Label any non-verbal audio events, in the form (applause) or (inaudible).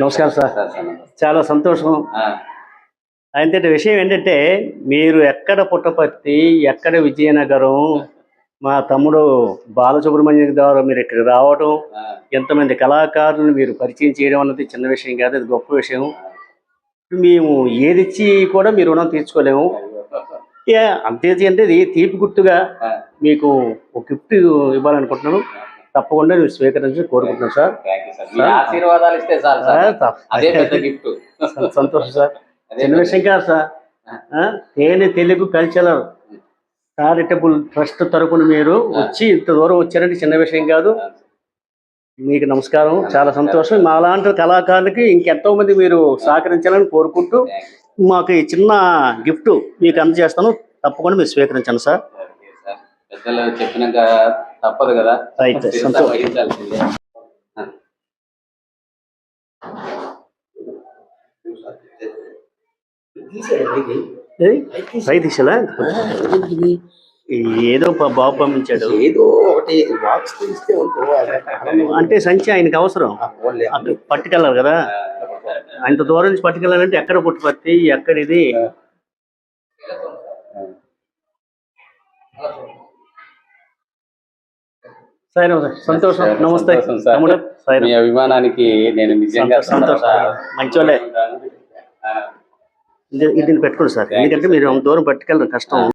నమస్కారం సార్. చాలా సంతోషం. అయితే విషయం ఏంటంటే మీరు ఎక్కడ పుట్టపర్తి ఎక్కడ విజయనగరం మా తమ్ముడు బాలసుబ్రహ్మణ్యం ద్వారా మీరు ఇక్కడికి రావడం ఎంతమంది కళాకారులను మీరు పరిచయం చేయడం అన్నది చిన్న విషయం కాదు అది గొప్ప విషయం. మేము ఏది ఇచ్చి కూడా మీ రుణం తీర్చుకోలేము. అంతే అంటే ఇది తీపి గుర్తుగా మీకు ఒక గిఫ్ట్ ఇవ్వాలనుకుంటున్నాను. తప్పకుండా మీరు స్వీకరించి కోరుకుంటున్నాను సార్. ఆశీర్వాదాలు ఇస్తే సార్. సంతోషం సార్. (laughs) కాదు సార్. తేనె తెలుగు కల్చరల్. చారిటబుల్ ట్రస్ట్ తరపున మీరు వచ్చి ఇంత దూరం వచ్చారంటే చిన్న విషయం కాదు. మీకు నమస్కారం. చాలా సంతోషం. మా లాంటి కళాకారులకి ఇంకెంతో మంది మీరు సహకరించాలని కోరుకుంటూ మాకు ఈ చిన్న గిఫ్ట్ మీకు అందజేస్తాను. తప్పకుండా మీరు స్వీకరించండి సార్. పెద్దలు చెప్పినాక తప్పదు కదా. రైట్ వహించాల్సిందే ఏది? బాబు పంపించాడు. ఏదో ఒకటి బాక్స్ తీస్తే ఉంటుంది అంటే సంచి ఆయనకి అవసరం. పట్టుకెళ్ళాలి కదా. అంత దూరం నుంచి పట్టుకెళ్ళాలంటే ఎక్కడ పుట్టుపత్తి ఎక్కడ సరే సంతోషం. నమస్తే. సంతోషం సార్. తమ్ముడు మీ అభిమానానికి నేను నిజంగా సంతోషం. ఆ, ఇది దీన్ని పెట్టుకోండి సార్. ఎందుకంటే మీరు దూరం పట్టుకెళ్ళడం కష్టం.